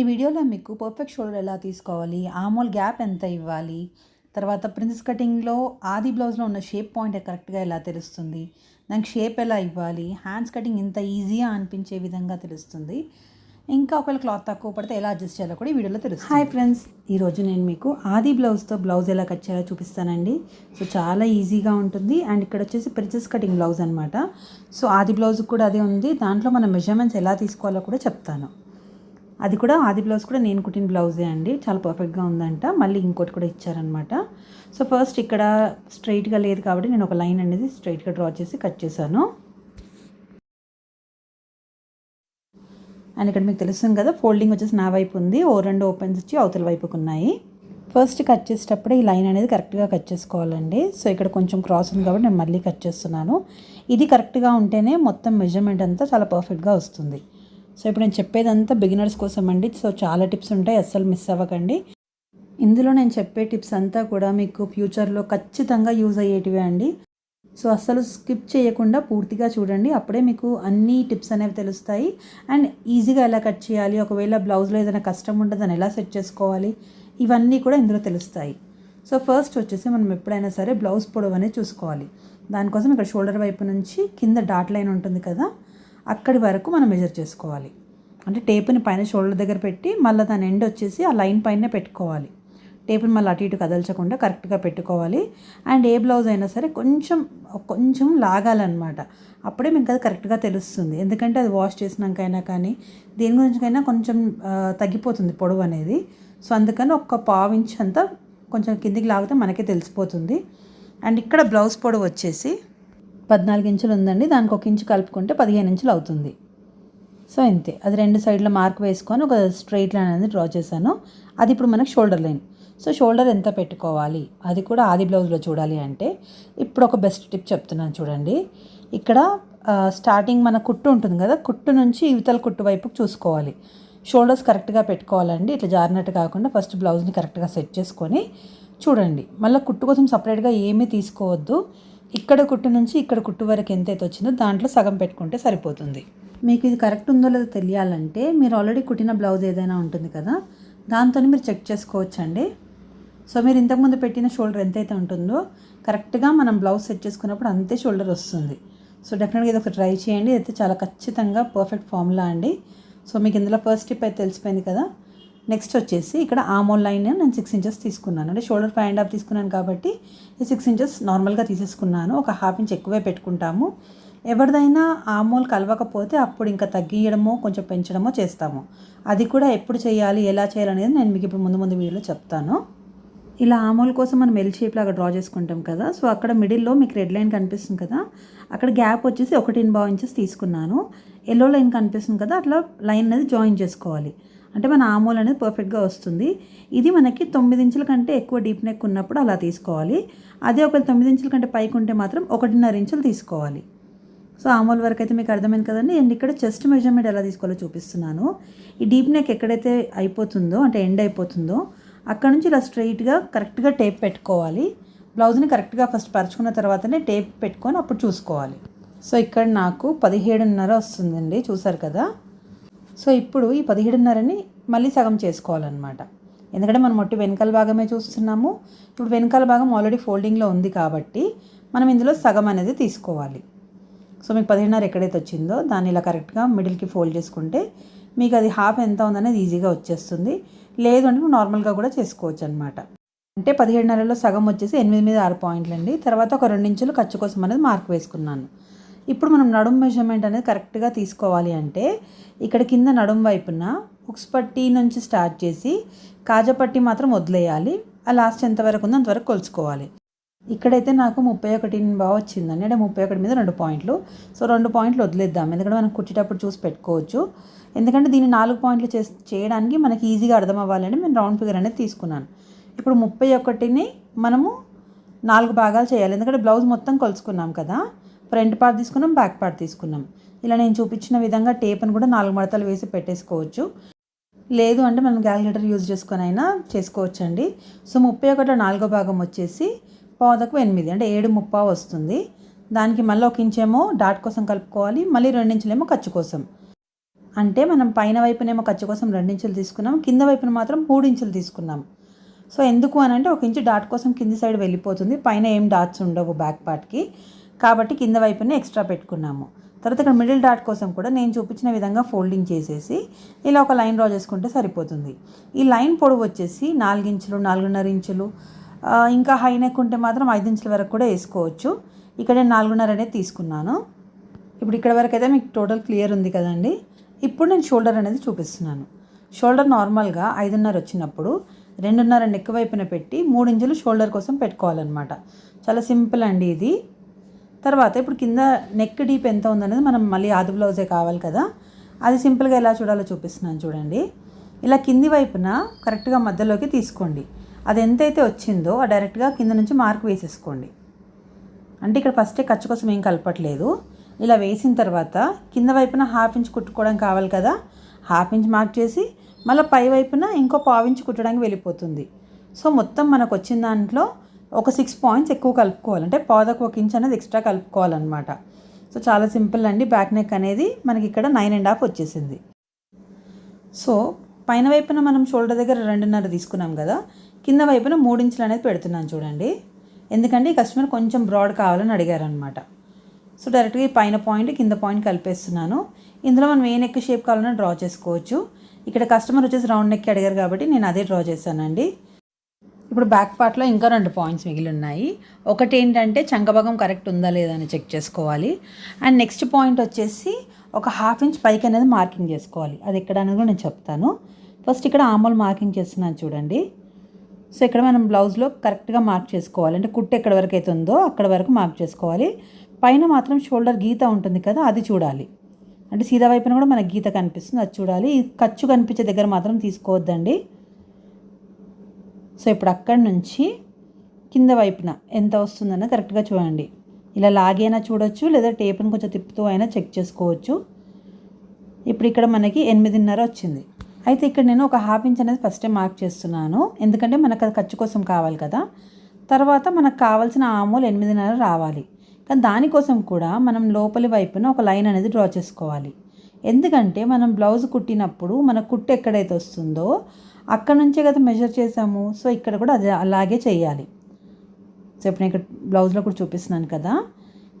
ఈ వీడియోలో మీకు పర్ఫెక్ట్ షోల్డర్ ఎలా తీసుకోవాలి ఆమోల్ గ్యాప్ ఎంత ఇవ్వాలి తర్వాత ప్రిన్స్ కటింగ్లో ఆది బ్లౌజ్లో ఉన్న షేప్ పాయింట్ కరెక్ట్గా ఎలా తెలుస్తుంది దానికి షేప్ ఎలా ఇవ్వాలి హ్యాండ్స్ కటింగ్ ఇంత ఈజీగా అనిపించే విధంగా తెలుస్తుంది. ఇంకా ఒకవేళ క్లాత్ తక్కువ పడితే ఎలా అడ్జస్ట్ చేయాలో కూడా ఈ వీడియోలో తెలుస్తుంది. హాయ్ ఫ్రెండ్స్ ఈరోజు నేను మీకు ఆది బ్లౌజ్తో బ్లౌజ్ ఎలా కట్ చేయాలో చూపిస్తానండి. సో చాలా ఈజీగా ఉంటుంది. అండ్ ఇక్కడ వచ్చేసి ప్రిన్సెస్ కటింగ్ బ్లౌజ్ అనమాట సో ఆది బ్లౌజ్ కూడా అదే ఉంది. దాంట్లో మన మెజర్మెంట్స్ ఎలా తీసుకోవాలో కూడా చెప్తాను. అది కూడా ఆది బ్లౌజ్ కూడా నేను కుట్టిన బ్లౌజే అండి. చాలా పర్ఫెక్ట్గా ఉందంట. మళ్ళీ ఇంకోటి కూడా ఇచ్చారనమాట సో ఫస్ట్ ఇక్కడ స్ట్రైట్గా లేదు కాబట్టి నేను ఒక లైన్ అనేది స్ట్రైట్గా డ్రా చేసి కట్ చేశాను. అండ్ ఇక్కడ మీకు తెలుస్తుంది కదా ఫోల్డింగ్ వచ్చేసి నా వైపు ఉంది. ఓ రెండు ఓపెన్స్ వచ్చి అవతల వైపుకు ఉన్నాయి. ఫస్ట్ కట్ చేసేటప్పుడు ఈ లైన్ అనేది కరెక్ట్గా కట్ చేసుకోవాలండి. సో ఇక్కడ కొంచెం క్రాస్ ఉంది కాబట్టి నేను మళ్ళీ కట్ చేస్తున్నాను. ఇది కరెక్ట్గా ఉంటేనే మొత్తం మెజర్మెంట్ అంతా చాలా పర్ఫెక్ట్గా వస్తుంది. సో ఇప్పుడు నేను చెప్పేదంతా బిగినర్స్ కోసం అండి సో చాలా టిప్స్ ఉంటాయి అస్సలు మిస్ అవ్వకండి. ఇందులో నేను చెప్పే టిప్స్ అంతా కూడా మీకు ఫ్యూచర్లో ఖచ్చితంగా యూజ్ అయ్యేటివే అండి. సో అస్సలు స్కిప్ చేయకుండా పూర్తిగా చూడండి. అప్పుడే మీకు అన్ని టిప్స్ అనేవి తెలుస్తాయి. అండ్ ఈజీగా ఎలా కట్ చేయాలి? ఒకవేళ బ్లౌజ్లో ఏదైనా కష్టం ఉంటే దాన్ని ఎలా సెట్ చేసుకోవాలి? ఇవన్నీ కూడా ఇందులో తెలుస్తాయి. సో ఫస్ట్ వచ్చేసి మనం ఎప్పుడైనా సరే బ్లౌజ్ పొడవు అనేది చూసుకోవాలి. దానికోసం ఇక్కడ షోల్డర్ వైపు నుంచి కింద డాట్ లైన్ ఉంటుంది కదా? అక్కడి వరకు మనం మెజర్ చేసుకోవాలి. అంటే టేపుని పైన షోల్డర్ దగ్గర పెట్టి మళ్ళీ దాని ఎండ్ వచ్చేసి ఆ లైన్ పైన పెట్టుకోవాలి. టేపుని మళ్ళీ అటు ఇటు కదల్చకుండా కరెక్ట్గా పెట్టుకోవాలి. అండ్ ఏ బ్లౌజ్ అయినా సరే కొంచెం కొంచెం లాగాలన్నమాట. అప్పుడే మీకు అది కరెక్ట్గా తెలుస్తుంది. ఎందుకంటే అది వాష్ చేసినాకైనా కానీ దేని గురించికైనా కొంచెం తగ్గిపోతుంది పొడవు అనేది. సో అందుకని ఒక్క పావు అంతా కొంచెం కిందికి లాగితే మనకే తెలిసిపోతుంది. అండ్ ఇక్కడ బ్లౌజ్ పొడవు వచ్చేసి పద్నాలుగు ఇంచులు ఉందండి. దానికి ఒక ఇంచు కలుపుకుంటే పదిహేను ఇంచులు అవుతుంది. సో ఇంతే. అది రెండు సైడ్లో మార్క్ వేసుకొని ఒక స్ట్రైట్ లైన్ అనేది డ్రా చేశాను. అది ఇప్పుడు మనకు షోల్డర్ లైన్. సో షోల్డర్ ఎంత పెట్టుకోవాలి? అది కూడా ఆది బ్లౌజ్లో చూడాలి అంటే ఇప్పుడు ఒక బెస్ట్ టిప్ చెప్తున్నాను చూడండి. ఇక్కడ స్టార్టింగ్ మన కుట్టు ఉంటుంది కదా కుట్టు నుంచి ఇవతల కుట్టు వైపుకి చూసుకోవాలి. షోల్డర్స్ కరెక్ట్గా పెట్టుకోవాలండి. ఇట్లా జారినట్టు కాకుండా ఫస్ట్ బ్లౌజ్ని కరెక్ట్గా సెట్ చేసుకొని చూడండి. మళ్ళీ కుట్టు కోసం సపరేట్గా ఏమీ తీసుకోవద్దు. ఇక్కడ కుట్టు నుంచి ఇక్కడ కుట్టు వరకు ఎంతైతే వచ్చిందో దాంట్లో సగం పెట్టుకుంటే సరిపోతుంది. మీకు ఇది కరెక్ట్ ఉందో లేదో తెలియాలంటే మీరు ఆల్రెడీ కుట్టిన బ్లౌజ్ ఏదైనా ఉంటుంది కదా దాంతో మీరు చెక్ చేసుకోవచ్చండి. సో మీరు ఇంతకుముందు పెట్టిన షోల్డర్ ఎంతైతే ఉంటుందో కరెక్ట్గా మనం బ్లౌజ్ సెట్ చేసుకున్నప్పుడు అంతే షోల్డర్ వస్తుంది. సో డెఫినెట్గా ఇది ఒక ట్రై చేయండి. అయితే చాలా ఖచ్చితంగా పర్ఫెక్ట్ ఫార్ములా అండి. సో మీకు ఇందులో ఫస్ట్ స్టెప్ అయితే తెలిసిపోయింది కదా నెక్స్ట్ వచ్చేసి ఇక్కడ ఆమోల్ లైన్ నేను సిక్స్ ఇంచెస్ తీసుకున్నాను. అంటే షోల్డర్ ఫైవ్ అండ్ హాఫ్ తీసుకున్నాను కాబట్టి ఈ సిక్స్ ఇంచెస్ నార్మల్గా తీసేసుకున్నాను. ఒక హాఫ్ ఇంచ్ ఎక్కువే పెట్టుకుంటాము. ఎవరిదైనా ఆమోల్ కలవకపోతే అప్పుడు ఇంకా తగ్గియడమో కొంచెం పెంచడమో చేస్తాము. అది కూడా ఎప్పుడు చేయాలి ఎలా చేయాలి అనేది నేను మీకు ఇప్పుడు ముందు ముందు వీడియోలో చెప్తాను. ఇలా ఆమోల్ కోసం మనం ఎల్ షేప్ లాగా డ్రా చేసుకుంటాం కదా. సో అక్కడ మిడిల్లో మీకు రెడ్ లైన్ కనిపిస్తుంది కదా. అక్కడ గ్యాప్ వచ్చేసి ఒకటి బావ్ ఇంచెస్ తీసుకున్నాను. ఎల్లో లైన్ కనిపిస్తుంది కదా. అట్లా లైన్ అనేది జాయిన్ చేసుకోవాలి. అంటే మన ఆమోల్ అనేది పర్ఫెక్ట్గా వస్తుంది. ఇది మనకి తొమ్మిది ఇంచుల కంటే ఎక్కువ డీప్ నెక్ ఉన్నప్పుడు అలా తీసుకోవాలి. అదే ఒక తొమ్మిది ఇంచుల కంటే పైకి ఉంటే మాత్రం ఒకటిన్నర ఇంచులు తీసుకోవాలి. సో ఆమోల్ వరకు అయితే మీకు అర్థమైంది కదండి. అండ్ ఇక్కడ చెస్ట్ మెజర్మెంట్ ఎలా తీసుకోవాలో చూపిస్తున్నాను. ఈ డీప్ నెక్ ఎక్కడైతే అయిపోతుందో అంటే ఎండ్ అయిపోతుందో అక్కడ నుంచి ఇలా స్ట్రైట్గా కరెక్ట్గా టేప్ పెట్టుకోవాలి. బ్లౌజ్ని కరెక్ట్గా ఫస్ట్ పరుచుకున్న తర్వాతనే టేప్ పెట్టుకొని అప్పుడు చూసుకోవాలి. సో ఇక్కడ నాకు పదిహేడున్నర వస్తుందండి. చూసారు కదా? సో ఇప్పుడు ఈ పదిహేడున్నరని మళ్ళీ సగం చేసుకోవాలన్నమాట. ఎందుకంటే మనం మొట్టి వెనకాల భాగమే చూస్తున్నాము. ఇప్పుడు వెనకాల భాగం ఆల్రెడీ ఫోల్డింగ్లో ఉంది కాబట్టి మనం ఇందులో సగం అనేది తీసుకోవాలి. సో మీకు పదిహేడున్నర ఎక్కడైతే వచ్చిందో దాన్ని ఇలా కరెక్ట్గా మిడిల్కి ఫోల్డ్ చేసుకుంటే మీకు అది హాఫ్ ఎంత ఉందనేది ఈజీగా వచ్చేస్తుంది. లేదు అంటే నార్మల్గా కూడా చేసుకోవచ్చు అనమాట అంటే పదిహేడున్నరలో సగం వచ్చేసి ఎనిమిది మీద ఆరు పాయింట్లు అండి తర్వాత ఒక రెండించులు ఖర్చు కోసం అనేది మార్క్ వేసుకున్నాను. ఇప్పుడు మనం నడుం మెజర్మెంట్ అనేది కరెక్ట్గా తీసుకోవాలి అంటే ఇక్కడ కింద నడుం వైపున హుక్స్ పట్టి నుంచి స్టార్ట్ చేసి కాజపట్టి మాత్రం వదిలేయాలి. ఆ లాస్ట్ ఎంతవరకు ఉందో అంతవరకు కొలుచుకోవాలి. ఇక్కడైతే నాకు ముప్పై ఒకటి బాగా వచ్చిందండి. అంటే ముప్పై ఒకటి మీద రెండు పాయింట్లు. సో రెండు పాయింట్లు వదిలేద్దాం. ఎందుకంటే మనం కుట్టేటప్పుడు చూసి పెట్టుకోవచ్చు. ఎందుకంటే దీన్ని నాలుగు పాయింట్లు చే చేయడానికి మనకి ఈజీగా అర్థం అవ్వాలని నేను రౌండ్ ఫిగర్ అనేది తీసుకున్నాను. ఇప్పుడు ముప్పై ఒకటిని మనము నాలుగు భాగాలు చేయాలి. ఎందుకంటే బ్లౌజ్ మొత్తం కొలుచుకున్నాం కదా. ఫ్రంట్ పార్ట్ తీసుకున్నాం బ్యాక్ పార్ట్ తీసుకున్నాం. ఇలా నేను చూపించిన విధంగా టేప్ను కూడా నాలుగు మడతలు వేసి పెట్టేసుకోవచ్చు. లేదు అంటే మనం క్యాలిక్యులేటర్ యూజ్ చేసుకొని అయినా చేసుకోవచ్చు అండి సో ముప్పై ఒకటిలో నాలుగో భాగం వచ్చేసి పాదకు ఎనిమిది అంటే ఏడు ముప్పా వస్తుంది. దానికి మళ్ళీ ఒక ఇంచేమో డాట్ కోసం కలుపుకోవాలి మళ్ళీ రెండించులేమో ఖర్చు కోసం. అంటే మనం పైన వైపునేమో ఖర్చు కోసం రెండు ఇంచులు తీసుకున్నాం కింద వైపున మాత్రం మూడు ఇంచులు తీసుకున్నాం. సో ఎందుకు అని అంటే ఒక ఇంచు డాట్ కోసం కింది సైడ్ వెళ్ళిపోతుంది పైన ఏం డాట్స్ ఉండవు బ్యాక్ పార్ట్కి. కాబట్టి కింద వైపునే ఎక్స్ట్రా పెట్టుకున్నాము. తర్వాత ఇక్కడ మిడిల్ డాట్ కోసం కూడా నేను చూపించిన విధంగా ఫోల్డింగ్ చేసేసి ఇలా ఒక లైన్ డ్రా చేసుకుంటే సరిపోతుంది. ఈ లైన్ పొడవు వచ్చేసి నాలుగించులు నాలుగున్నర ఇంచులు. ఇంకా హై నెక్ ఉంటే మాత్రం ఐదు ఇంచుల వరకు కూడా వేసుకోవచ్చు. ఇక్కడ నేను నాలుగున్నర అనేది తీసుకున్నాను. ఇప్పుడు ఇక్కడ వరకు అయితే మీకు టోటల్ క్లియర్ ఉంది కదండి. ఇప్పుడు నేను షోల్డర్ అనేది చూపిస్తున్నాను. షోల్డర్ నార్మల్గా ఐదున్నర వచ్చినప్పుడు రెండున్నర నెక్ వైపున పెట్టి మూడు ఇంచులు షోల్డర్ కోసం పెట్టుకోవాలన్నమాట. చాలా సింపుల్ అండి ఇది. తర్వాత ఇప్పుడు కింద నెక్ డీప్ ఎంత ఉందనేది మనం మళ్ళీ ఆది బ్లౌజే కావాలి కదా. అది సింపుల్గా ఎలా చూడాలో చూపిస్తున్నాను చూడండి. ఇలా కింది వైపున కరెక్ట్గా మధ్యలోకి తీసుకోండి. అది ఎంతైతే వచ్చిందో ఆ డైరెక్ట్గా కింద నుంచి మార్క్ వేసేసుకోండి. అంటే ఇక్కడ ఫస్టే ఖర్చు కోసం ఏం కలపట్లేదు. ఇలా వేసిన తర్వాత కింద వైపున హాఫ్ ఇంచ్ కుట్టుకోవడం కావాలి కదా. హాఫ్ ఇంచ్ మార్క్ చేసి మళ్ళీ పై వైపున ఇంకో పావు ఇంచ్ కుట్టడానికి వెళ్ళిపోతుంది. సో మొత్తం మనకు వచ్చిన దాంట్లో ఒక సిక్స్ పాయింట్స్ ఎక్కువ కలుపుకోవాలి. అంటే పాదకు ఒక ఇంచ్ అనేది ఎక్స్ట్రా కలుపుకోవాలన్నమాట. సో చాలా సింపుల్ అండి. బ్యాక్ నెక్ అనేది మనకి ఇక్కడ నైన్ అండ్ హాఫ్ వచ్చేసింది. సో పైన వైపున మనం షోల్డర్ దగ్గర రెండున్నర తీసుకున్నాం కదా కింద వైపున మూడు ఇంచులు అనేది పెడుతున్నాను చూడండి. ఎందుకంటే ఈ కస్టమర్ కొంచెం బ్రాడ్ కావాలని అడిగారనమాట సో డైరెక్ట్గా ఈ పైన పాయింట్ కింద పాయింట్ కలిపేస్తున్నాను. ఇందులో మనం ఏ నెక్ షేప్ కావాలన్నా డ్రా చేసుకోవచ్చు. ఇక్కడ కస్టమర్ వచ్చేసి రౌండ్ నెక్ అడిగారు కాబట్టి నేను అదే డ్రా చేశానండి. ఇప్పుడు బ్యాక్ పార్ట్లో ఇంకా రెండు పాయింట్స్ మిగిలి ఉన్నాయి ఒకటి ఏంటంటే చంకభాగం కరెక్ట్ ఉందా లేదా అని చెక్ చేసుకోవాలి. అండ్ నెక్స్ట్ పాయింట్ వచ్చేసి ఒక హాఫ్ ఇంచ్ పైకి అనేది మార్కింగ్ చేసుకోవాలి. అది ఎక్కడ అనేది కూడా నేను చెప్తాను. ఫస్ట్ ఇక్కడ ఆమోల్ మార్కింగ్ చేస్తున్నాను చూడండి. సో ఇక్కడ మనం బ్లౌజ్లో కరెక్ట్గా మార్క్ చేసుకోవాలి. అంటే కుట్టు ఎక్కడ వరకు అయితే ఉందో అక్కడ వరకు మార్క్ చేసుకోవాలి. పైన మాత్రం షోల్డర్ గీత ఉంటుంది కదా అది చూడాలి. అంటే సీదా వైపున కూడా మనకి గీత కనిపిస్తుంది అది చూడాలి. ఖర్చు కనిపించే దగ్గర మాత్రం తీసుకోవద్దండి. సో ఇప్పుడు అక్కడి నుంచి కింద వైపున ఎంత వస్తుందన్న కరెక్ట్గా చూడండి. ఇలా లాగైనా చూడొచ్చు లేదా టేప్ని కొంచెం తిప్పుతూ అయినా చెక్ చేసుకోవచ్చు. ఇప్పుడు ఇక్కడ మనకి ఎనిమిదిన్నర వచ్చింది. అయితే ఇక్కడ నేను ఒక హాఫ్ ఇంచ్ అనేది ఫస్టే మార్క్ చేస్తున్నాను. ఎందుకంటే మనకు అది ఖర్చు కోసం కావాలి కదా. తర్వాత మనకు కావాల్సిన ఆమూలు ఎనిమిదిన్నర రావాలి. కానీ దానికోసం కూడా మనం లోపలి వైపున ఒక లైన్ అనేది డ్రా చేసుకోవాలి. ఎందుకంటే మనం బ్లౌజ్ కుట్టినప్పుడు మన కుట్టు ఎక్కడైతే వస్తుందో అక్కడ నుంచే కదా మెజర్ చేసాము సో ఇక్కడ కూడా అదే అలాగే చేయాలి. సో ఇప్పుడు నేను ఇక్కడ బ్లౌజ్లో కూడా చూపిస్తున్నాను కదా.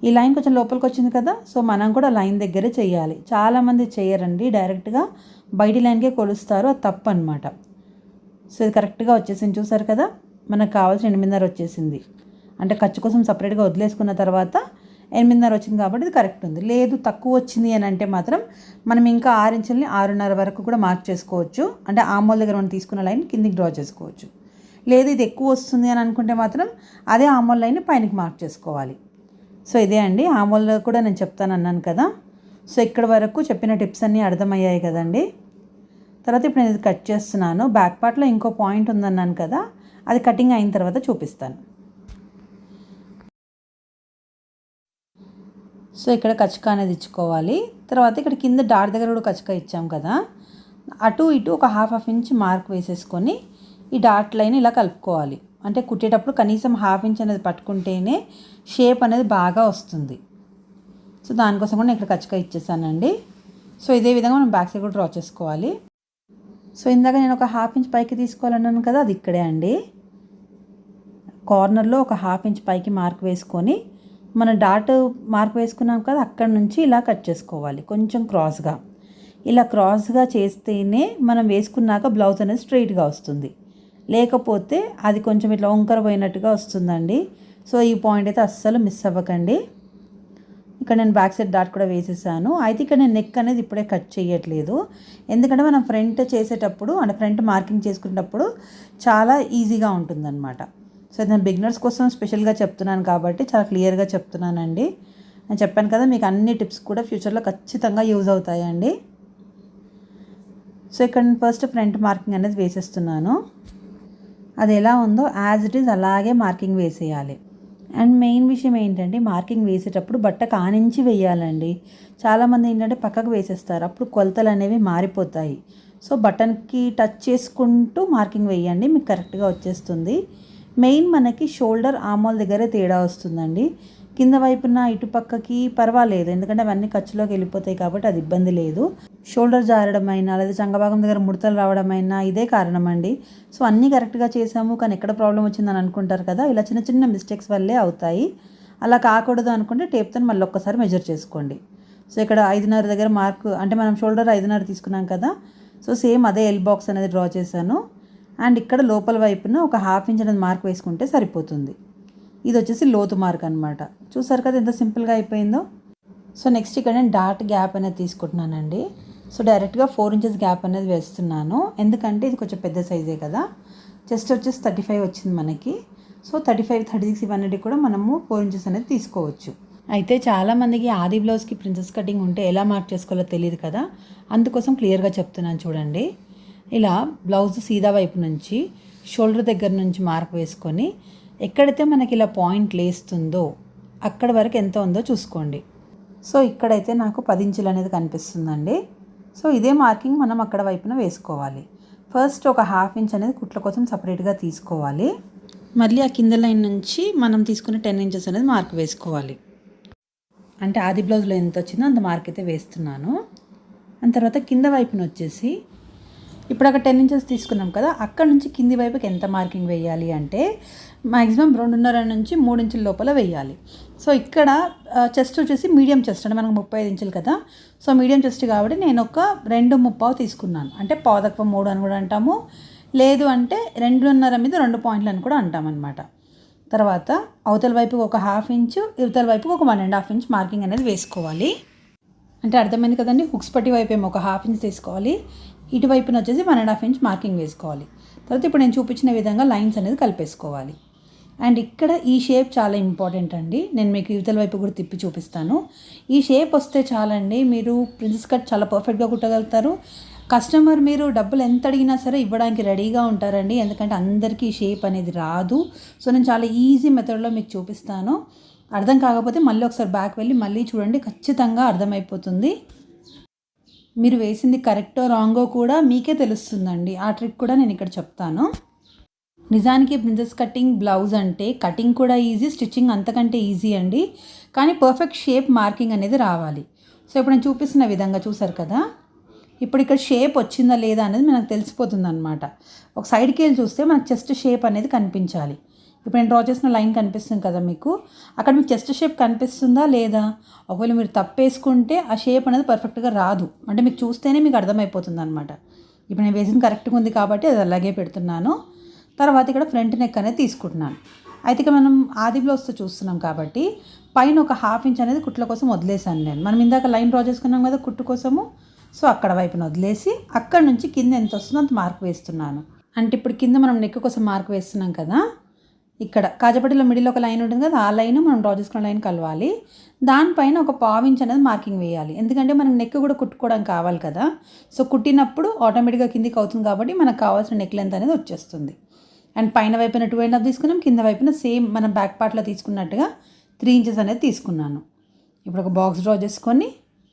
ఈ లైన్ కొంచెం లోపలికి వచ్చింది కదా. సో మనం కూడా లైన్ దగ్గరే చేయాలి. చాలామంది చేయరండి. డైరెక్ట్గా బయటి లైన్కే కొలుస్తారు. అది తప్పు అనమాట సో ఇది కరెక్ట్గా వచ్చేసింది. చూసారు కదా? మనకు కావాల్సిన ఎనిమిదిన్నర వచ్చేసింది. అంటే ఖర్చు కోసం సపరేట్గా వదిలేసుకున్న తర్వాత ఎనిమిదిన్నర వచ్చింది కాబట్టి ఇది కరెక్ట్ ఉంది. లేదు తక్కువ వచ్చింది అని అంటే మాత్రం మనం ఇంకా ఆరు ఆరున్నర వరకు కూడా మార్క్ చేసుకోవచ్చు. అంటే ఆమోల్ దగ్గర మనం తీసుకున్న లైన్ కిందికి డ్రా చేసుకోవచ్చు. లేదు ఇది ఎక్కువ వస్తుంది అని అనుకుంటే మాత్రం అదే ఆమోల్ లైన్ పైనకి మార్క్ చేసుకోవాలి. సో ఇదే అండి. ఆమోల్ కూడా నేను చెప్తాను అన్నాను కదా. సో ఇక్కడ వరకు చెప్పిన టిప్స్ అన్నీ అర్థమయ్యాయి కదండి. తర్వాత ఇప్పుడు నేను ఇది కట్ చేస్తున్నాను. బ్యాక్ పార్ట్లో ఇంకో పాయింట్ ఉందన్నాను కదా. అది కటింగ్ అయిన తర్వాత చూపిస్తాను. సో ఇక్కడ కచ్చక అనేది ఇచ్చుకోవాలి. తర్వాత ఇక్కడ కింద డాట్ దగ్గర కూడా కచ్చక ఇచ్చాం కదా. అటు ఇటు ఒక హాఫ్ హాఫ్ ఇంచ్ మార్క్ వేసేసుకొని ఈ డాట్ లైన్ ఇలా కలుపుకోవాలి. అంటే కుట్టేటప్పుడు కనీసం హాఫ్ ఇంచ్ అనేది పట్టుకుంటేనే షేప్ అనేది బాగా వస్తుంది. సో దానికోసం కూడా నేను ఇక్కడ కచ్చక ఇచ్చేసానండి. సో ఇదే విధంగా మనం బ్యాక్ సైడ్ కూడా డ్రా చేసుకోవాలి. సో ఇందాక నేను ఒక హాఫ్ ఇంచ్ పైకి తీసుకోవాలన్నాను కదా అది ఇక్కడే అండి. కార్నర్లో ఒక హాఫ్ ఇంచ్ పైకి మార్క్ వేసుకొని మన డాట్ మార్క్ వేసుకున్నాం కదా అక్కడ నుంచి ఇలా కట్ చేసుకోవాలి కొంచెం క్రాస్గా. ఇలా క్రాస్గా చేస్తేనే మనం వేసుకున్నాక బ్లౌజ్ అనేది స్ట్రైట్గా వస్తుంది. లేకపోతే అది కొంచెం ఇట్లా వంకర పోయినట్టుగా వస్తుందండి. సో ఈ పాయింట్ అయితే అస్సలు మిస్ అవ్వకండి. ఇక్కడ నేను బ్యాక్ సైడ్ డాట్ కూడా వేసేసాను. అయితే ఇక్కడ నేను నెక్ అనేది ఇప్పుడే కట్ చేయట్లేదు. ఎందుకంటే మనం ఫ్రంట్ చేసేటప్పుడు అంటే ఫ్రంట్ మార్కింగ్ చేసుకునేటప్పుడు చాలా ఈజీగా ఉంటుందన్నమాట. సో నేను బిగినర్స్ కోసం స్పెషల్గా చెప్తున్నాను కాబట్టి చాలా క్లియర్గా చెప్తున్నానండి. నేను చెప్పాను కదా మీకు అన్ని టిప్స్ కూడా ఫ్యూచర్లో ఖచ్చితంగా యూజ్ అవుతాయండి. సో ఇక్కడ ఫస్ట్ ఫ్రంట్ మార్కింగ్ అనేది వేసేస్తున్నాను. అది ఎలా ఉందో యాజ్ ఇట్ ఈజ్ అలాగే మార్కింగ్ వేసేయాలి. అండ్ మెయిన్ విషయం ఏంటంటే మార్కింగ్ వేసేటప్పుడు బట్ట కానించి వేయాలండి. చాలామంది ఏంటంటే పక్కకు వేసేస్తారు అప్పుడు కొలతలు అనేవి మారిపోతాయి. సో బటన్కి టచ్ చేసుకుంటూ మార్కింగ్ వేయండి మీకు కరెక్ట్గా వచ్చేస్తుంది. మెయిన్ మనకి షోల్డర్ ఆమోల్ దగ్గరే తేడా వస్తుందండి. కింద వైపున ఇటుపక్కకి పర్వాలేదు. ఎందుకంటే అవన్నీ ఖర్చులోకి వెళ్ళిపోతాయి కాబట్టి అది ఇబ్బంది లేదు. షోల్డర్ జారడం అయినా లేదా చంగభాగం దగ్గర ముడతలు రావడం అయినా ఇదే కారణం అండి సో అన్నీ కరెక్ట్గా చేసాము కానీ ఎక్కడ ప్రాబ్లం వచ్చిందని అనుకుంటారు కదా? ఇలా చిన్న చిన్న మిస్టేక్స్ వల్లే అవుతాయి. అలా కాకూడదు అనుకుంటే టేప్తో మళ్ళీ ఒక్కసారి మెజర్ చేసుకోండి. సో ఇక్కడ ఐదున్నర దగ్గర మార్క్ అంటే మనం షోల్డర్ ఐదున్నర తీసుకున్నాం కదా? సో సేమ్ అదే ఎల్ బాక్స్ అనేది డ్రా చేశాను. అండ్ ఇక్కడ లోపల వైపున ఒక హాఫ్ ఇంచ్ అనేది మార్క్ వేసుకుంటే సరిపోతుంది. ఇది వచ్చేసి లోతు మార్క్ అనమాట చూసారు కదా ఎంత సింపుల్గా అయిపోయిందో? సో నెక్స్ట్ ఇక్కడ నేను డాట్ గ్యాప్ అనేది తీసుకుంటున్నానండి. సో డైరెక్ట్గా ఫోర్ ఇంచెస్ గ్యాప్ అనేది వేస్తున్నాను. ఎందుకంటే ఇది కొంచెం పెద్ద సైజే కదా. జస్ట్ వచ్చేసి థర్టీ ఫైవ్ వచ్చింది మనకి. So thirty five thirty six ఇవన్నీ కూడా మనము ఫోర్ ఇంచెస్ అనేది తీసుకోవచ్చు. అయితే చాలామందికి ఆది బ్లౌజ్కి ప్రిన్సెస్ కటింగ్ ఉంటే ఎలా మార్క్ చేసుకోవాలో తెలియదు కదా. అందుకోసం క్లియర్గా చెప్తున్నాను చూడండి. ఇలా బ్లౌజ్ సీదా వైపు నుంచి షోల్డర్ దగ్గర నుంచి మార్క్ వేసుకొని ఎక్కడైతే మనకి ఇలా పాయింట్ లేస్తుందో అక్కడ వరకు ఎంత ఉందో చూసుకోండి. సో ఇక్కడైతే నాకు పది ఇంచులు అనేది కనిపిస్తుందండి. సో ఇదే మార్కింగ్ మనం అక్కడ వైపున వేసుకోవాలి. ఫస్ట్ ఒక హాఫ్ ఇంచ్ అనేది కుట్ల కోసం సపరేట్గా తీసుకోవాలి. మళ్ళీ ఆ కింద లైన్ నుంచి మనం తీసుకున్న టెన్ ఇంచెస్ అనేది మార్క్ వేసుకోవాలి. అంటే ఆది బ్లౌజ్లో ఎంత వచ్చిందో అంత మార్క్ అయితే వేస్తున్నాను. దాని తర్వాత కింద వైపున వచ్చేసి ఇప్పుడు అక్కడ టెన్ ఇంచెస్ తీసుకున్నాం కదా అక్కడ నుంచి కింది వైపుకి ఎంత మార్కింగ్ వేయాలి అంటే మ్యాక్సిమం రెండున్నర నుంచి మూడు ఇంచుల లోపల వేయాలి. సో ఇక్కడ చెస్ట్ వచ్చేసి మీడియం చెస్ట్ అంటే మనకు ముప్పై ఐదు ఇంచులు కదా. సో మీడియం చెస్ట్ కాబట్టి నేను ఒక రెండు ముప్పావు తీసుకున్నాను. అంటే పాదక్వ మూడు అని కూడా అంటాము. లేదు అంటే రెండున్నర మీద రెండు పాయింట్లు అని కూడా అంటామన్నమాట. తర్వాత అవతల వైపుకి ఒక హాఫ్ ఇంచు ఇవతల వైపుకి ఒక one and half inch marking అనేది వేసుకోవాలి. అంటే అర్థమైంది కదండి? హుక్స్ పట్టి వైపు ఏమో ఒక హాఫ్ ఇంచ్ తీసుకోవాలి. ఇటువైపున వచ్చేసి one and half inch marking వేసుకోవాలి. తర్వాత ఇప్పుడు నేను చూపించిన విధంగా లైన్స్ అనేది కలిపేసుకోవాలి. అండ్ ఇక్కడ ఈ షేప్ చాలా ఇంపార్టెంట్ అండి. నేను మీకు యువతల వైపు కూడా తిప్పి చూపిస్తాను. ఈ షేప్ వస్తే చాలండి. మీరు ప్రిన్సెస్ కట్ చాలా పర్ఫెక్ట్గా కుట్టగలుగుతారు. కస్టమర్ మీరు డబ్బులు ఎంత అడిగినా సరే ఇవ్వడానికి రెడీగా ఉంటారండి. ఎందుకంటే అందరికీ ఈ షేప్ అనేది రాదు. సో నేను చాలా ఈజీ మెథడ్లో మీకు చూపిస్తాను. అర్థం కాకపోతే మళ్ళీ ఒకసారి బ్యాక్ వెళ్ళి మళ్ళీ చూడండి. ఖచ్చితంగా అర్థమైపోతుంది. మీరు వేసింది కరెక్టో రాంగో కూడా మీకే తెలుస్తుందండి. ఆ ట్రిక్ కూడా నేను ఇక్కడ చెప్తాను. నిజానికి ప్రిన్సెస్ కటింగ్ బ్లౌజ్ అంటే కటింగ్ కూడా ఈజీ స్టిచ్చింగ్ అంతకంటే ఈజీ అండి. కానీ పర్ఫెక్ట్ షేప్ మార్కింగ్ అనేది రావాలి. సో ఇప్పుడు నేను చూపిస్తున్న విధంగా చూసారు కదా? ఇప్పుడు ఇక్కడ షేప్ వచ్చిందా లేదా అనేది మనకు తెలిసిపోతుంది అనమాట ఒక సైడ్కి వెళ్ళి చూస్తే మనకు చెస్ట్ షేప్ అనేది కనిపించాలి. ఇప్పుడు నేను డ్రా చేసిన లైన్ కనిపిస్తుంది కదా మీకు. అక్కడ మీకు చెస్ట్ షేప్ కనిపిస్తుందా లేదా? ఒకవేళ మీరు తప్పేసుకుంటే ఆ షేప్ అనేది పర్ఫెక్ట్గా రాదు. అంటే మీకు చూస్తేనే మీకు అర్థమైపోతుంది అనమాట ఇప్పుడు నేను వేసింది కరెక్ట్గా ఉంది కాబట్టి అది అలాగే పెడుతున్నాను. తర్వాత ఇక్కడ ఫ్రంట్ నెక్ అనేది తీసుకుంటున్నాను. అయితే ఇక మనం ఆది బ్లౌజ్తో చూస్తున్నాం కాబట్టి పైన ఒక హాఫ్ ఇంచ్ అనేది కుట్ల కోసం వదిలేసాను నేను. మనం ఇందాక లైన్ డ్రా చేసుకున్నాం కదా కుట్టు కోసము. సో అక్కడ వైపున వదిలేసి అక్కడ నుంచి కింద ఎంత వస్తుందో అంత మార్క్ వేస్తున్నాను. అంటే ఇప్పుడు కింద మనం నెక్ కోసం మార్క్ వేస్తున్నాం కదా. ఇక్కడ కాజపట్టిలో మిడిల్ ఒక లైన్ ఉంటుంది కదా ఆ లైన్ మనం డ్రా చేసుకున్న లైన్ కలవాలి. దానిపైన ఒక పావించ్ అనేది మార్కింగ్ వేయాలి. ఎందుకంటే మనం నెక్ కూడా కుట్టుకోవడం కావాలి కదా. సో కుట్టినప్పుడు ఆటోమేటిక్గా కిందికి అవుతుంది కాబట్టి మనకు కావాల్సిన నెక్ లెంత్ అనేది వచ్చేస్తుంది. అండ్ పైన వైపున టూ అండ్ హాఫ్ తీసుకున్నాం కింద వైపున సేమ్ మనం బ్యాక్ పార్ట్లో తీసుకున్నట్టుగా త్రీ ఇంచెస్ అనేది తీసుకున్నాను. ఇప్పుడు ఒక బాక్స్ డ్రా చేసుకొని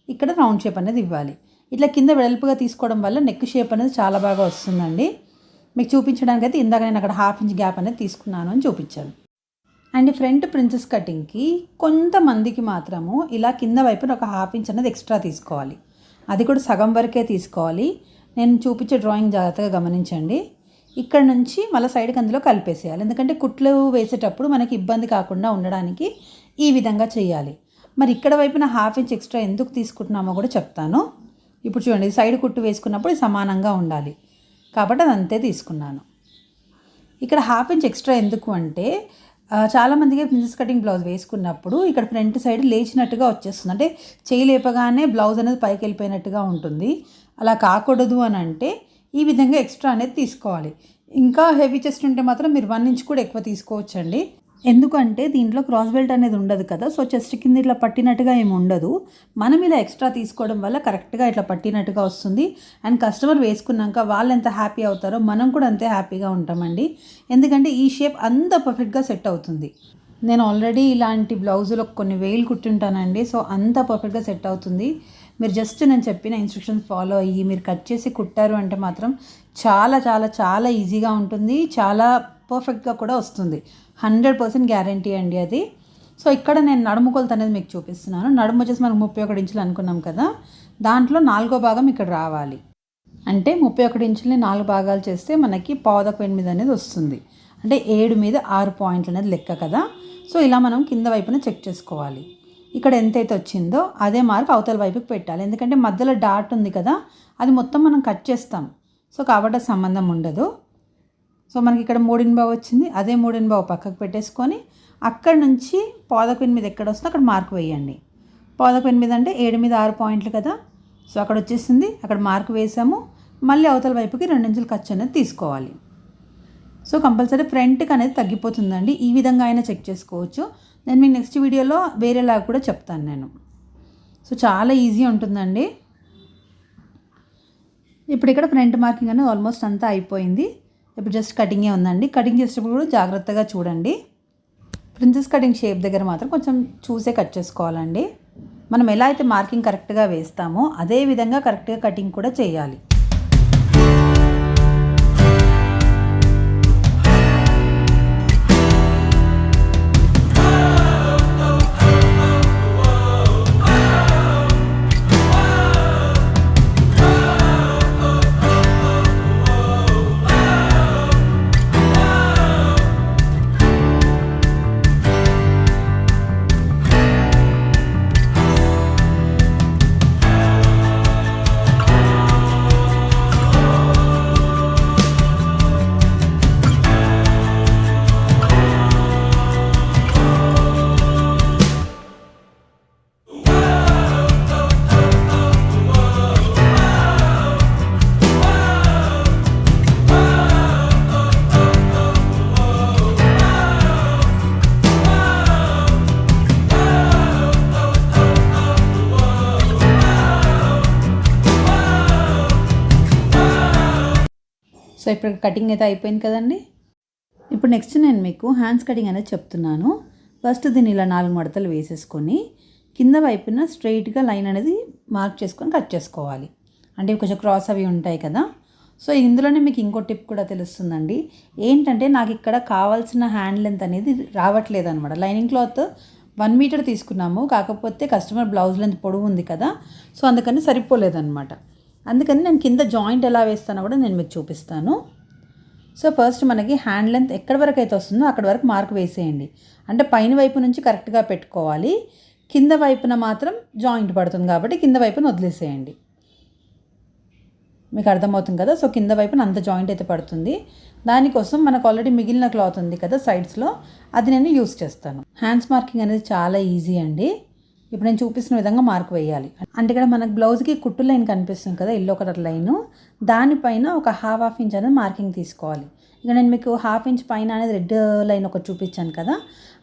ఇక్కడ రౌండ్ షేప్ అనేది ఇవ్వాలి. ఇట్లా కింద వెడల్పుగా తీసుకోవడం వల్ల నెక్ షేప్ అనేది చాలా బాగా వస్తుందండి. మీకు చూపించడానికి అయితే ఇందాక నేను అక్కడ హాఫ్ ఇంచ్ గ్యాప్ అనేది తీసుకున్నాను అని చూపించాను అండ్ ఫ్రంట్ ప్రిన్సెస్ కటింగ్కి కొంతమందికి మాత్రము ఇలా కింద వైపున ఒక హాఫ్ ఇంచ్ అనేది ఎక్స్ట్రా తీసుకోవాలి. అది కూడా సగం వరకే తీసుకోవాలి. నేను చూపించే డ్రాయింగ్ జాగ్రత్తగా గమనించండి. ఇక్కడ నుంచి మళ్ళీ సైడ్కి అందులో కలిపేసేయాలి. ఎందుకంటే కుట్లు వేసేటప్పుడు మనకి ఇబ్బంది కాకుండా ఉండడానికి ఈ విధంగా చేయాలి. మరి ఇక్కడ వైపున హాఫ్ ఇంచ్ ఎక్స్ట్రా ఎందుకు తీసుకుంటున్నామో కూడా చెప్తాను. ఇప్పుడు చూడండి సైడ్ కుట్టు వేసుకున్నప్పుడు సమానంగా ఉండాలి. కాబట్టి అది అంతే తీసుకున్నాను. ఇక్కడ హాఫ్ ఇంచ్ ఎక్స్ట్రా ఎందుకు అంటే చాలామందికి ప్రిన్సెస్ కటింగ్ బ్లౌజ్ వేసుకున్నప్పుడు ఇక్కడ ఫ్రంట్ సైడ్ లేచినట్టుగా వచ్చేస్తుంది. అంటే చేయి లేపగానే బ్లౌజ్ అనేది పైకి వెళ్ళిపోయినట్టుగా ఉంటుంది. అలా కాకూడదు అని అంటే ఈ విధంగా ఎక్స్ట్రా అనేది తీసుకోవాలి. ఇంకా హెవీ చెస్ట్ ఉంటే మాత్రం మీరు వన్ ఇంచ్ కూడా ఎక్కువ తీసుకోవచ్చండి. ఎందుకంటే దీంట్లో క్రాస్ బెల్ట్ అనేది ఉండదు కదా. సో చెస్ట్ కింద ఇట్లా పట్టినట్టుగా ఏమి ఉండదు. మనం ఇలా ఎక్స్ట్రా తీసుకోవడం వల్ల కరెక్ట్గా ఇట్లా పట్టినట్టుగా వస్తుంది. అండ్ కస్టమర్ వేసుకున్నాక వాళ్ళు ఎంత హ్యాపీ అవుతారో మనం కూడా అంతే హ్యాపీగా ఉంటామండి. ఎందుకంటే ఈ షేప్ అంత పర్ఫెక్ట్గా సెట్ అవుతుంది. నేను ఆల్రెడీ ఇలాంటి బ్లౌజులో కొన్ని వేలు కుట్టుంటానండి. సో అంత పర్ఫెక్ట్గా సెట్ అవుతుంది. మీరు జస్ట్ నేను చెప్పిన ఇన్స్ట్రక్షన్స్ ఫాలో అయ్యి మీరు కట్ చేసి కుట్టారు అంటే మాత్రం చాలా చాలా చాలా ఈజీగా ఉంటుంది. చాలా పర్ఫెక్ట్గా కూడా వస్తుంది. హండ్రెడ్ పర్సెంట్ గ్యారంటీ అండి అది. సో ఇక్కడ నేను నడుము కొలత అనేది మీకు చూపిస్తున్నాను. నడుము వచ్చేసి మనం ముప్పై ఒకటి ఇంచులు అనుకున్నాం కదా. దాంట్లో నాలుగో భాగం ఇక్కడ రావాలి. అంటే ముప్పై ఒకటి ఇంచుల్ని నాలుగు భాగాలు చేస్తే మనకి పావుదకు ఎనిమిది అనేది వస్తుంది. అంటే ఏడు మీద ఆరు పాయింట్లు అనేది లెక్క కదా. సో ఇలా మనం కింద వైపున చెక్ చేసుకోవాలి. ఇక్కడ ఎంతైతే వచ్చిందో అదే మార్క్ అవతల వైపుకి పెట్టాలి. ఎందుకంటే మధ్యలో డాట్ ఉంది కదా. అది మొత్తం మనం కట్ చేస్తాం. సో కాబట్టి సంబంధం ఉండదు. సో మనకి ఇక్కడ మూడిన్బావు వచ్చింది. అదే మూడిన్ పక్కకు పెట్టేసుకొని అక్కడ నుంచి పోదకు ఎనిమిది ఎక్కడ వస్తుందో అక్కడ మార్క్ వేయండి. పోదకు ఎనిమిది అంటే ఏడు మీద ఆరు పాయింట్లు కదా. సో అక్కడ వచ్చేసింది. అక్కడ మార్క్ వేసాము. మళ్ళీ అవతల వైపుకి రెండు ఇంచులు ఖర్చు అనేది తీసుకోవాలి. సో కంపల్సరీ ఫ్రంట్కి అనేది తగ్గిపోతుందండి. ఈ విధంగా అయినా చెక్ చేసుకోవచ్చు. నేను మీకు నెక్స్ట్ వీడియోలో వేరేలాగా కూడా చెప్తాను నేను. సో చాలా ఈజీ ఉంటుందండి. ఇప్పుడు ఇక్కడ ఫ్రంట్ మార్కింగ్ అనేది ఆల్మోస్ట్ అంతా అయిపోయింది. ఇప్పుడు జస్ట్ కటింగే ఉందండి. కటింగ్ చేసేటప్పుడు కూడా జాగ్రత్తగా చూడండి. ప్రిన్సెస్ కటింగ్ షేప్ దగ్గర మాత్రం కొంచెం చూసే కట్ చేసుకోవాలండి. మనం ఎలా అయితే మార్కింగ్ కరెక్ట్గా వేస్తామో అదే విధంగా కరెక్ట్గా కటింగ్ కూడా చేయాలి. సో ఇప్పుడు కటింగ్ అయితే అయిపోయింది కదండి. ఇప్పుడు నెక్స్ట్ నేను మీకు హ్యాండ్స్ కటింగ్ అనేది చెప్తున్నాను. ఫస్ట్ దీన్ని ఇలా నాలుగు మడతలు వేసేసుకొని కింద వైపున స్ట్రైట్గా లైన్ అనేది మార్క్ చేసుకొని కట్ చేసుకోవాలి. అంటే కొంచెం క్రాస్ అవి ఉంటాయి కదా. సో ఇందులోనే మీకు ఇంకో టిప్ కూడా తెలుస్తుందండి. ఏంటంటే నాకు ఇక్కడ కావాల్సిన హ్యాండ్ లెంత్ అనేది రావట్లేదు అనమాట లైనింగ్ క్లాత్ వన్ మీటర్ తీసుకున్నాము. కాకపోతే కస్టమర్ బ్లౌజ్ లెంత్ పొడవు ఉంది కదా. సో అందుకని సరిపోలేదన్నమాట. అందుకని నేను కింద జాయింట్ ఎలా వేస్తానో కూడా నేను మీకు చూపిస్తాను. సో ఫస్ట్ మనకి హ్యాండ్ లెంత్ ఎక్కడి వరకు అయితే వస్తుందో అక్కడ వరకు మార్క్ వేసేయండి. అంటే పైన వైపు నుంచి కరెక్ట్గా పెట్టుకోవాలి. కింద వైపున మాత్రం జాయింట్ పడుతుంది కాబట్టి కింద వైపున వదిలేసేయండి. మీకు అర్థమవుతుంది కదా? సో కింద వైపున అంత జాయింట్ అయితే పడుతుంది. దానికోసం మనకు ఆల్రెడీ మిగిలిన క్లాత్ ఉంది కదా సైడ్స్లో అది నేను యూస్ చేస్తాను. హ్యాండ్స్ మార్కింగ్ అనేది చాలా ఈజీ అండి. ఇప్పుడు నేను చూపిస్తున్న విధంగా మార్క్ వేయాలి. అంటే ఇక్కడ మనకు బ్లౌజ్కి కుట్టు లైన్ కనిపిస్తుంది కదా ఎల్లో కలర్ లైన్. దానిపైన ఒక హాఫ్ హాఫ్ ఇంచ్ అనేది మార్కింగ్ తీసుకోవాలి. ఇక నేను మీకు హాఫ్ ఇంచ్ పైన అనేది రెడ్ లైన్ ఒకటి చూపించాను కదా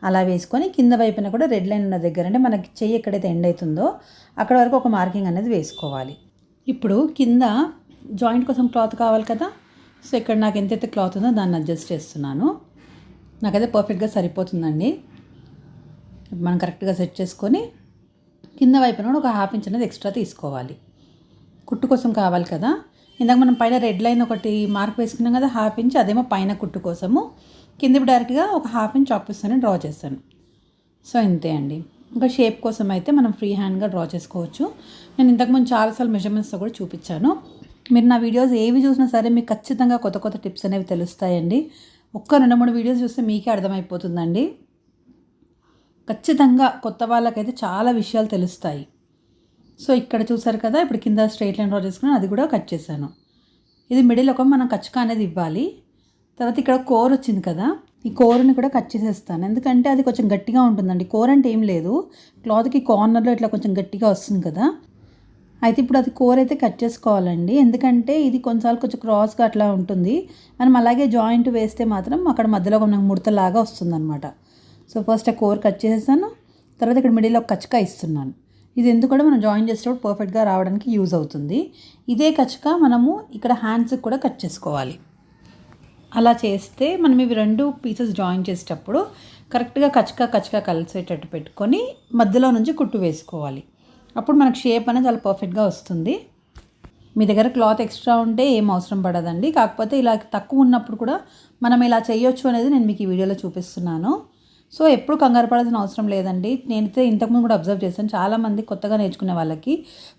అలా వేసుకొని కింద వైపున కూడా రెడ్ లైన్ ఉన్న దగ్గర అంటే మనకి చెయ్యి ఎక్కడైతే ఎండ్ అవుతుందో అక్కడ వరకు ఒక మార్కింగ్ అనేది వేసుకోవాలి. ఇప్పుడు కింద జాయింట్ కోసం క్లాత్ కావాలి కదా సో ఇక్కడ నాకు ఎంతైతే క్లాత్ ఉందో దాన్ని అడ్జస్ట్ చేస్తున్నాను. నాకైతే పర్ఫెక్ట్గా సరిపోతుందండి. మనం కరెక్ట్గా సెట్ చేసుకొని కింద వైపున ఒక హాఫ్ ఇంచ్ అనేది ఎక్స్ట్రా తీసుకోవాలి. కుట్టు కోసం కావాలి కదా. ఇందాక మనం పైన రెడ్ లైన్ ఒకటి మార్క్ వేసుకున్నాం కదా హాఫ్ ఇంచ్ అదేమో పైన కుట్టు కోసము. కింద డైరెక్ట్గా ఒక హాఫ్ ఇంచ్ చాక్ డ్రా చేస్తాను. సో ఇంతే అండి. ఇంకా షేప్ కోసం అయితే మనం ఫ్రీ హ్యాండ్గా డ్రా చేసుకోవచ్చు. నేను ఇంతకుముందు చాలాసార్లు మెజర్మెంట్స్తో కూడా చూపించాను. మీరు నా వీడియోస్ ఏవి చూసినా సరే మీకు ఖచ్చితంగా కొత్త కొత్త టిప్స్ అనేవి తెలుస్తాయండి. ఒక్క రెండు మూడు వీడియోస్ చూస్తే మీకే అర్థమైపోతుందండి. ఖచ్చితంగా కొత్త వాళ్ళకైతే చాలా విషయాలు తెలుస్తాయి. సో ఇక్కడ చూసారు కదా ఇప్పుడు కింద స్ట్రైట్ లైన్ డ్రా చేసుకుని అది కూడా కట్ చేశాను. ఇది మిడిల్ ఒక మనం కచ్చక అనేది ఇవ్వాలి. తర్వాత ఇక్కడ కోర్ వచ్చింది కదా ఈ కోర్ని కూడా కట్ చేసేస్తాను. ఎందుకంటే అది కొంచెం గట్టిగా ఉంటుందండి. కోర్ అంటే ఏం లేదు. క్లాత్కి కార్నర్లో ఇట్లా కొంచెం గట్టిగా వస్తుంది కదా. అయితే ఇప్పుడు అది కోర్ అయితే కట్ చేసుకోవాలండి. ఎందుకంటే ఇది కొన్నిసార్లు కొంచెం క్రాస్గా అట్లా ఉంటుంది. మనం అలాగే జాయింట్ వేస్తే మాత్రం అక్కడ మధ్యలో మనకు ముడతలాగా వస్తుందన్నమాట. సో ఫస్ట్ ఆ కోర్ కట్ చేసేసాను. తర్వాత ఇక్కడ మిడిల్లో ఒక కచ్చక ఇస్తున్నాను. ఇది ఎందుకు కూడా మనం జాయిన్ చేసేటప్పుడు పర్ఫెక్ట్గా రావడానికి యూజ్ అవుతుంది. ఇదే కచ్చక మనము ఇక్కడ హ్యాండ్స్కి కూడా కట్ చేసుకోవాలి. అలా చేస్తే మనం ఇవి రెండు పీసెస్ జాయిన్ చేసేటప్పుడు కరెక్ట్గా కచ్చక కచ్చక కలిసేటట్టు పెట్టుకొని మధ్యలో నుంచి కుట్టు వేసుకోవాలి. అప్పుడు మనకు షేప్ అనేది చాలా పర్ఫెక్ట్గా వస్తుంది. మీ దగ్గర క్లాత్ ఎక్స్ట్రా ఉంటే ఏం అవసరం పడదండి. కాకపోతే ఇలా తక్కువ ఉన్నప్పుడు కూడా మనం ఇలా చేయొచ్చు అనేది నేను మీకు ఈ వీడియోలో చూపిస్తున్నాను. సో ఎప్పుడు కంగారు పడాల్సిన అవసరం లేదండి. నేనైతే ఇంతకుముందు కూడా అబ్జర్వ్ చేశాను. చాలామంది కొత్తగా నేర్చుకునే వాళ్ళకి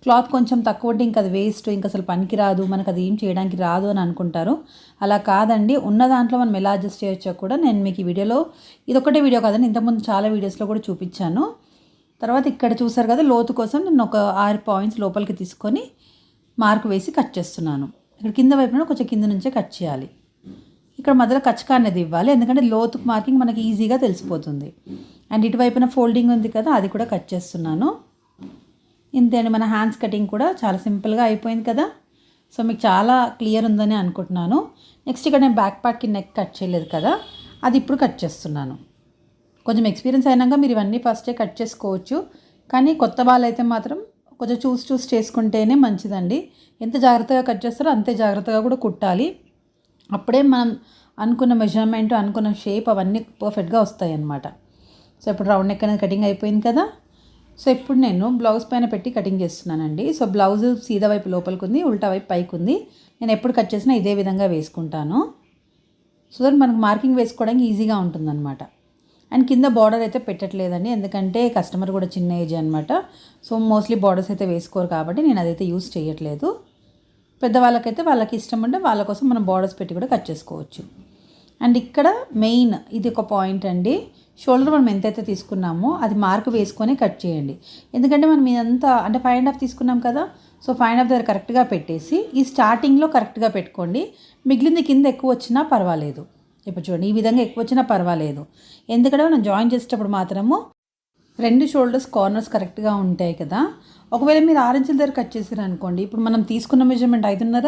క్లాత్ కొంచెం తక్కువ ఉంటే ఇంకా అది వేస్ట్ ఇంకా అసలు పనికి రాదు మనకు అది ఏం చేయడానికి రాదు అని అనుకుంటారు. అలా కాదండి. ఉన్న దాంట్లో మనం ఎలా అడ్జస్ట్ చేయొచ్చో కూడా నేను మీకు ఈ వీడియోలో ఇదొకటే వీడియో కాదండి ఇంతకుముందు చాలా వీడియోస్లో కూడా చూపించాను. తర్వాత ఇక్కడ చూసారు కదా లోతు కోసం నేను ఒక ఆరు పాయింట్స్ లోపలికి తీసుకొని మార్క్ వేసి కట్ చేస్తున్నాను. ఇక్కడ కింద వైపున కొంచెం కింద నుంచే కట్ చేయాలి. ఇక్కడ మధ్యలో కచ్చకా అనేది ఇవ్వాలి. ఎందుకంటే లోతు మార్కింగ్ మనకి ఈజీగా తెలిసిపోతుంది. అండ్ ఇటువైపున ఫోల్డింగ్ ఉంది కదా అది కూడా కట్ చేస్తున్నాను. ఇంతే అండి మన హ్యాండ్స్ కటింగ్ కూడా చాలా సింపుల్గా అయిపోయింది కదా. సో మీకు చాలా క్లియర్ ఉందని అనుకుంటున్నాను. నెక్స్ట్ ఇక్కడ నేను బ్యాక్ ప్యాక్కి నెక్ కట్ చేయలేదు కదా అది ఇప్పుడు కట్ చేస్తున్నాను. కొంచెం ఎక్స్పీరియన్స్ అయినాక మీరు ఇవన్నీ ఫస్టే కట్ చేసుకోవచ్చు. కానీ కొత్త వాళ్ళైతే మాత్రం కొంచెం చూసి చూసి చేసుకుంటేనే మంచిదండి. ఎంత జాగ్రత్తగా కట్ చేస్తారో అంతే జాగ్రత్తగా కూడా కుట్టాలి. అప్పుడే మనం అనుకున్న మెజర్మెంట్ అనుకున్న షేప్ అవన్నీ పర్ఫెక్ట్గా వస్తాయి అన్నమాట సో ఇప్పుడు రౌండ్ నెక్ అనేది కటింగ్ అయిపోయింది కదా. సో ఇప్పుడు నేను బ్లౌజ్ పైన పెట్టి కటింగ్ చేస్తున్నానండి. సో బ్లౌజ్ సీదా వైపు లోపలికి ఉంది ఉల్టా వైపు పైకి ఉంది. నేను ఎప్పుడు కట్ చేసినా ఇదే విధంగా వేసుకుంటాను. సో దట్ మనకు మార్కింగ్ వేసుకోవడానికి ఈజీగా ఉంటుందన్నమాట. అండ్ కింద బార్డర్ అయితే పెట్టట్లేదండి. ఎందుకంటే కస్టమర్ కూడా చిన్న ఏజ్ అనమాట సో మోస్ట్లీ బార్డర్స్ అయితే వేసుకోరు కాబట్టి నేను అదైతే యూస్ చేయట్లేదు. పెద్దవాళ్ళకైతే వాళ్ళకి ఇష్టం ఉంటే వాళ్ళ కోసం మనం బార్డర్స్ పెట్టి కూడా కట్ చేసుకోవచ్చు. అండ్ ఇక్కడ మెయిన్ ఇది ఒక పాయింట్ అండి. షోల్డర్ మనం ఎంతైతే తీసుకున్నామో అది మార్క్ వేసుకొని కట్ చేయండి. ఎందుకంటే మనం ఇదంతా అంటే ఫైవ్ అండ్ హాఫ్ తీసుకున్నాం కదా సో ఫైవ్ అండ్ హాఫ్ దగ్గర కరెక్ట్గా పెట్టేసి ఈ స్టార్టింగ్లో కరెక్ట్గా పెట్టుకోండి. మిగిలింది కింద ఎక్కువ వచ్చినా పర్వాలేదు. ఇప్పుడు చూడండి ఈ విధంగా ఎక్కువ వచ్చినా పర్వాలేదు. ఎందుకంటే మనం జాయిన్ చేసేటప్పుడు మాత్రము రెండు షోల్డర్స్ కార్నర్స్ కరెక్ట్గా ఉంటాయి కదా. ఒకవేళ మీరు ఆరెంజ్ల దగ్గర కట్ చేసారు అనుకోండి ఇప్పుడు మనం తీసుకున్న మెజర్మెంట్ ఐదున్నర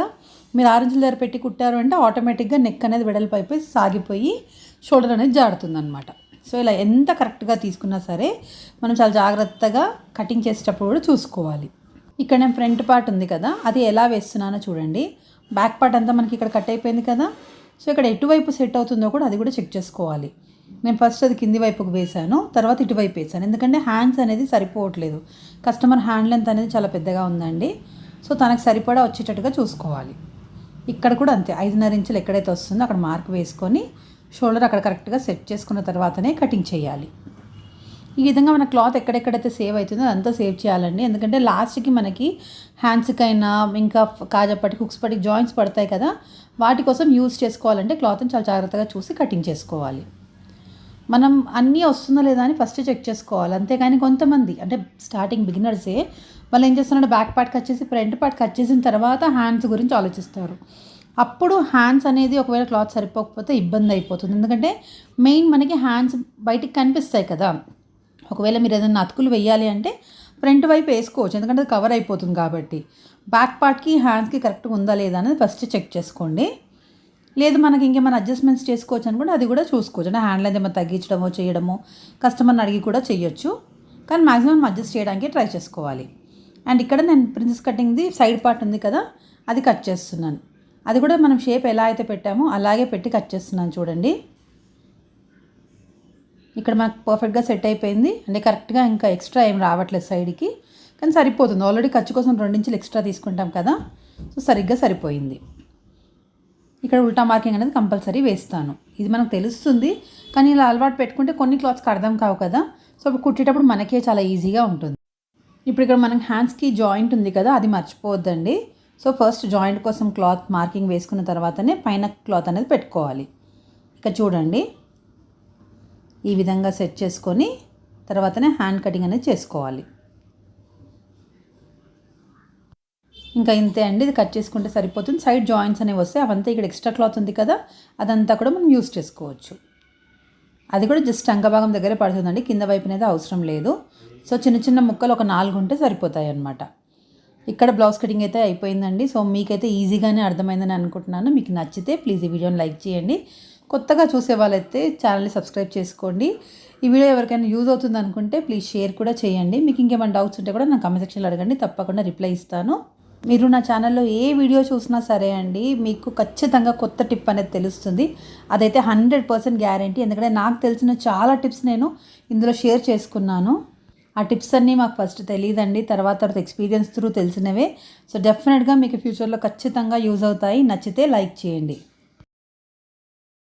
మీరు ఆరెంజ్ల దగ్గర పెట్టి కుట్టారు అంటే ఆటోమేటిక్గా నెక్ అనేది వెడల్పు అయిపోయి సాగిపోయి షోల్డర్ అనేది జాడుతుంది అనమాట సో ఇలా ఎంత కరెక్ట్గా తీసుకున్నా సరే మనం చాలా జాగ్రత్తగా కటింగ్ చేసేటప్పుడు కూడా చూసుకోవాలి. ఇక్కడ నేను ఫ్రంట్ పార్ట్ ఉంది కదా అది ఎలా వేస్తున్నానో చూడండి. బ్యాక్ పార్ట్ అంతా మనకి ఇక్కడ కట్ అయిపోయింది కదా. సో ఇక్కడ ఎటువైపు సెట్ అవుతుందో కూడా అది కూడా చెక్ చేసుకోవాలి. నేను ఫస్ట్ అది కింది వైపుకు వేశాను తర్వాత ఇటువైపు వేసాను ఎందుకంటే హ్యాండ్స్ అనేది సరిపోవట్లేదు. కస్టమర్ హ్యాండ్ లెంత్ అనేది చాలా పెద్దగా ఉందండి. సో తనకు సరిపడా వచ్చేటట్టుగా చూసుకోవాలి. ఇక్కడ కూడా అంతే. ఐదున్నర ఇంచులు ఎక్కడైతే వస్తుందో అక్కడ మార్క్ వేసుకొని షోల్డర్ అక్కడ కరెక్ట్గా సెట్ చేసుకున్న తర్వాతనే కటింగ్ చేయాలి. ఈ విధంగా మన క్లాత్ ఎక్కడెక్కడైతే సేవ్ అవుతుందో అదంతా సేవ్ చేయాలండి. ఎందుకంటే లాస్ట్కి మనకి హ్యాండ్స్కైనా ఇంకా కాజపట్టి హుక్స్ పట్టి జాయింట్స్ పడతాయి కదా. వాటి కోసం యూజ్ చేసుకోవాలంటే క్లాత్ని చాలా జాగ్రత్తగా చూసి కటింగ్ చేసుకోవాలి. మనం అన్నీ వస్తుందా లేదా అని ఫస్ట్ చెక్ చేసుకోవాలి. అంతేగాని కొంతమంది అంటే స్టార్టింగ్ బిగినర్సే వాళ్ళు ఏం చేస్తున్నాడు బ్యాక్ పార్ట్ కట్ చేసి ఫ్రంట్ పార్ట్ కట్ చేసిన తర్వాత హ్యాండ్స్ గురించి ఆలోచిస్తారు. అప్పుడు హ్యాండ్స్ అనేది ఒకవేళ క్లాత్ సరిపోకపోతే ఇబ్బంది అయిపోతుంది. ఎందుకంటే మెయిన్ మనకి హ్యాండ్స్ బయటికి కనిపిస్తాయి కదా. ఒకవేళ మీరు ఏదైనా అతుకులు వేయాలి అంటే ఫ్రంట్ వైపు వేసుకోవచ్చు. ఎందుకంటే అది కవర్ అయిపోతుంది కాబట్టి. బ్యాక్ పార్ట్కి హ్యాండ్స్కి కరెక్ట్గా ఉందా లేదా అనేది ఫస్ట్ చెక్ చేసుకోండి. లేదు మనకి ఇంకేమైనా అడ్జస్ట్మెంట్స్ చేసుకోవచ్చు అని కూడా అది కూడా చూసుకోవచ్చు. అంటే హ్యాండ్ ఏమైనా తగ్గించడమో చేయడమో కస్టమర్ని అడిగి కూడా చేయొచ్చు. కానీ మాక్సిమం అడ్జస్ట్ చేయడానికి ట్రై చేసుకోవాలి. అండ్ ఇక్కడ నేను ప్రిన్సెస్ కటింగ్ది సైడ్ పార్ట్ ఉంది కదా అది కట్ చేస్తున్నాను. అది కూడా మనం షేప్ ఎలా అయితే పెట్టామో అలాగే పెట్టి కట్ చేస్తున్నాను చూడండి. ఇక్కడ మనకు పర్ఫెక్ట్గా సెట్ అయిపోయింది. అంటే కరెక్ట్గా ఇంకా ఎక్స్ట్రా ఏం రావట్లేదు సైడ్కి కానీ సరిపోతుంది. ఆల్రెడీ ఖర్చు కోసం రెండించులు ఎక్స్ట్రా తీసుకుంటాం కదా. సో సరిగ్గా సరిపోయింది. ఇక్కడ ఉల్టా మార్కింగ్ అనేది కంపల్సరీ వేస్తాను. ఇది మనకు తెలుస్తుంది కానీ ఇలా అలవాటు పెట్టుకుంటే కొన్ని క్లాత్స్కి అర్థం కావు కదా. సో అప్పుడు కుట్టేటప్పుడు మనకే చాలా ఈజీగా ఉంటుంది. ఇప్పుడు ఇక్కడ మనకి హ్యాండ్స్కి జాయింట్ ఉంది కదా అది మర్చిపోవద్దండి. సో ఫస్ట్ జాయింట్ కోసం క్లాత్ మార్కింగ్ వేసుకున్న తర్వాతనే పైన క్లాత్ అనేది పెట్టుకోవాలి. ఇక చూడండి. ఈ విధంగా సెట్ చేసుకొని తర్వాతనే హ్యాండ్ కటింగ్ అనేది చేసుకోవాలి. ఇంకా ఇంతే అండి. ఇది కట్ చేసుకుంటే సరిపోతుంది. సైడ్ జాయింట్స్ అనేవి వస్తాయి. అవంతా ఇక్కడ ఎక్స్ట్రా క్లాత్ ఉంది కదా అదంతా కూడా మనం యూస్ చేసుకోవచ్చు. అది కూడా జస్ట్ అంగభాగం దగ్గరే పడుతుందండి. కింద వైపు అనేది అవసరం లేదు. సో చిన్న చిన్న ముక్కలు ఒక నాలుగు ఉంటే సరిపోతాయి అన్నమాట. ఇక్కడ బ్లౌజ్ కటింగ్ అయితే అయిపోయిందండి. సో మీకైతే ఈజీగానే అర్థమైందని అనుకుంటున్నాను. మీకు నచ్చితే ప్లీజ్ ఈ వీడియోని లైక్ చేయండి. కొత్తగా చూసే వాళ్ళైతే ఛానల్ని సబ్స్క్రైబ్ చేసుకోండి. ఈ వీడియో ఎవరికైనా యూజ్ అవుతుంది అనుకుంటే ప్లీజ్ షేర్ కూడా చేయండి. మీకు ఇంకేమైనా డౌట్స్ ఉంటే కూడా నా కమెంట్ సెక్షన్లో అడగండి. తప్పకుండా రిప్లై ఇస్తాను. మీరు నా ఛానల్లో ఏ వీడియో చూసినా సరే అండి మీకు ఖచ్చితంగా కొత్త టిప్ అనేది తెలుస్తుంది. అదైతే హండ్రెడ్ పర్సెంట్ గ్యారంటీ ఎందుకంటే నాకు తెలిసిన చాలా టిప్స్ నేను ఇందులో షేర్ చేసుకున్నాను. ఆ టిప్స్ అన్నీ మాకు ఫస్ట్ తెలియదండి తర్వాత తర్వాత ఎక్స్పీరియన్స్ త్రూ తెలిసినవే. సో డెఫినెట్గా మీకు ఫ్యూచర్లో ఖచ్చితంగా యూజ్ అవుతాయి. నచ్చితే లైక్ చేయండి.